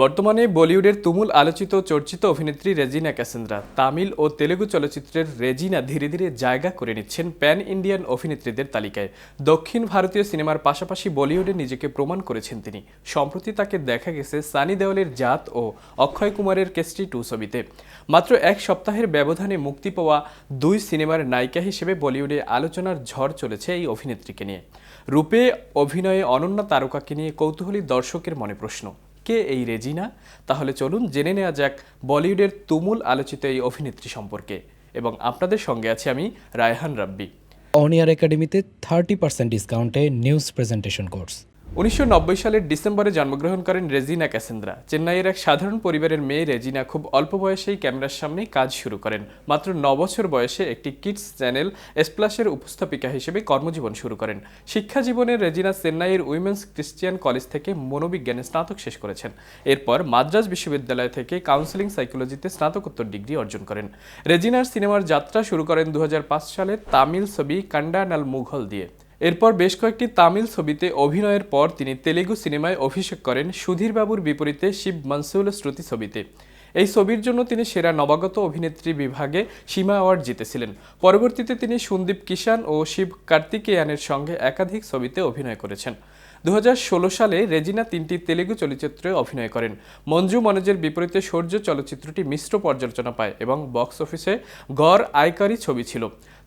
বর্তমানে বলিউডের তুমুল আলোচিত চর্চিত অভিনেত্রী রেজিনা ক্যাসেন্দ্রা তামিল ও তেলেগু চলচ্চিত্রের রেজিনা ধীরে ধীরে জায়গা করে নিচ্ছেন প্যান ইন্ডিয়ান অভিনেত্রীদের তালিকায়। দক্ষিণ ভারতীয় সিনেমার পাশাপাশি বলিউডে নিজেকে প্রমাণ করেছেন তিনি। সম্প্রতি তাকে দেখা গেছে সানি দেওয়ালের জাত ও অক্ষয় কুমারের কেস্টি টু ছবিতে। মাত্র এক সপ্তাহের ব্যবধানে মুক্তি পাওয়া দুই সিনেমার নায়িকা হিসেবে বলিউডে আলোচনার ঝড় চলেছে এই অভিনেত্রীকে নিয়ে। রূপে, অভিনয়ে অনন্য তারকাকে নিয়ে কৌতূহলী দর্শকের মনে প্রশ্ন। কে এই রেজিনা? তাহলে চলুন জেনে নেওয়া যাক বলিউডের তুমুল আলোচিত এই অভিনেত্রী সম্পর্কে। এবং আপনাদের সঙ্গে আছি আমি রায়হান রাব্বি। অনিয়ার একাডেমিতে থার্টি পার্সেন্ট ডিসকাউন্টে নিউজ প্রেজেন্টেশন কোর্স উনিশশো নব্বই সালের ডিসেম্বরে জন্মগ্রহণ করেন রেজিনা ক্যাসেন্দ্রা। চেন্নাইয়ের এক সাধারণ পরিবারের মেয়ে রেজিনা খুব অল্প বয়সেই ক্যামেরার সামনে কাজ শুরু করেন। মাত্র ন বছর বয়সে একটি কিডস চ্যানেল এসপ্লাসের উপস্থাপিকা হিসেবে কর্মজীবন শুরু করেন। শিক্ষা জীবনে রেজিনা চেন্নাইয়ের উইমেন্স ক্রিশ্চিয়ান কলেজ থেকে মনোবিজ্ঞানে স্নাতক শেষ করেছেন। এরপর মাদ্রাজ বিশ্ববিদ্যালয় থেকে কাউন্সিলিং সাইকোলজিতে স্নাতকোত্তর ডিগ্রি অর্জন করেন। রেজিনার সিনেমার যাত্রা শুরু করেন দু হাজার পাঁচ সালে তামিল ছবি কান্ডানাল মুঘল দিয়ে। এরপর বেশ কয়েকটি তামিল ছবিতে অভিনয়ের পর তিনি তেলেগু সিনেমায় অভিষেক করেন সুধীর বাবুর বিপরীতে শিব মনসুল শ্রুতি ছবিতে। এই ছবির জন্য তিনি সেরা নবাগত অভিনেত্রী বিভাগে সীমা অ্যাওয়ার্ড জিতেছিলেন। পরবর্তীতে তিনি সন্দীপ কিষান ও শিব কার্তিকেয়ানের সঙ্গে একাধিক ছবিতে অভিনয় করেছেন। দু হাজার ষোলো সালে রেজিনা তিনটি তেলেগু চলচ্চিত্রে অভিনয় করেন। মঞ্জু মনোজের বিপরীতে সৌর্য চলচ্চিত্রটি মিশ্র পর্যালোচনা পায় এবং বক্স অফিসে গড় আয়কারী ছবি ছিল।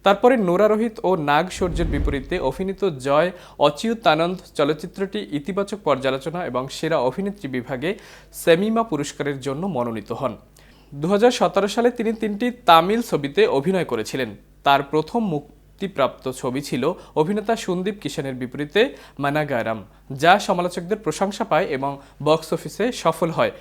তারপরে নোরা রোহিত ও নাগ সূর্যের বিপরীতে অভিনীত জয় অচিউতানন্দ চলচ্চিত্রটি ইতিবাচক পর্যালোচনা এবং সেরা অভিনেত্রী বিভাগে সেমিমা পুরস্কারের জন্য মনোনীত হন। দু হাজার সতেরো সালে তিনি তিনটি তামিল ছবিতে অভিনয় করেছিলেন। তার প্রথম মুক্তিপ্রাপ্ত ছবি ছিল অভিনেতা সন্দীপ কিষানের বিপরীতে মানাগারাম, যা সমালোচকদের প্রশংসা পায় এবং বক্স অফিসে সফল হয়।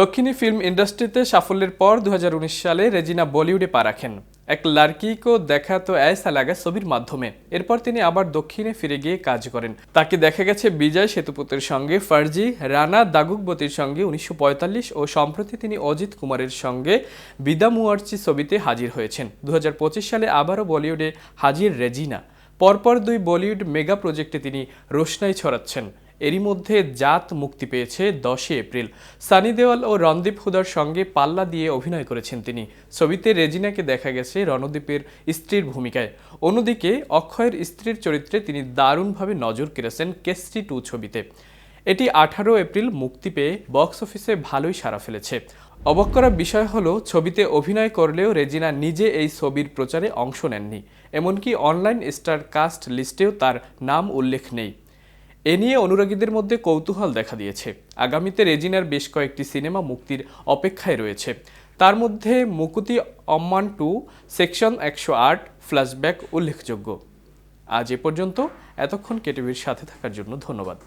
দক্ষিণী ফিল্ম ইন্ডাস্ট্রিতে সাফল্যের পর দু হাজার উনিশ সালে রেজিনা বলিউডে পা রাখেন। এক লার্কিকো দেখা তো ऐसा লাগা ছবির মাধ্যমে। এরপর তিনি আবার দক্ষিণে ফিরে গিয়ে কাজ করেন। তাকে দেখা গেছে বিজয় সেতুপতির সঙ্গে, ফার্জি রানা দাগুকবতির সঙ্গে উনিশশো পঁয়তাল্লিশ ও সম্প্রতি তিনি অজিত কুমারের সঙ্গে বিদামুয়ার্চি ছবিতে হাজির হয়েছেন। দু হাজার পঁচিশ সালে আবারও বলিউডে হাজির রেজিনা। পরপর দুই বলিউড মেগা প্রজেক্টে তিনি রোশনাই ছড়াচ্ছেন। এরই মধ্যে জাত মুক্তি পেয়েছে দশই এপ্রিল। সানি দেওয়াল ও রণদীপ হুদার সঙ্গে পাল্লা দিয়ে অভিনয় করেছেন তিনি। ছবিতে রেজিনাকে দেখা গেছে রণদীপের স্ত্রীর ভূমিকায়। অন্যদিকে অক্ষয়ের স্ত্রীর চরিত্রে তিনি দারুণভাবে নজর কেড়েছেন কেসটি টু ছবিতে। এটি আঠারো এপ্রিল মুক্তি পেয়ে বক্স অফিসে ভালোই সাড়া ফেলেছে। অবাক করা বিষয় হলো, ছবিতে অভিনয় করলেও রেজিনা নিজে এই ছবির প্রচারে অংশ নেননি। এমনকি অনলাইন স্টার কাস্ট লিস্টেও তার নাম উল্লেখ নেই। এ নিয়ে অনুরাগীদের মধ্যে কৌতূহল দেখা দিয়েছে। আগামীতে রেজিনার বেশ কয়েকটি সিনেমা মুক্তির অপেক্ষায় রয়েছে। তার মধ্যে মুকুতি অম্মান টু, সেকশন একশো আট, ফ্ল্যাশব্যাক উল্লেখযোগ্য। আজ এ পর্যন্ত এতক্ষণ কেটিভির সাথে থাকার জন্য ধন্যবাদ।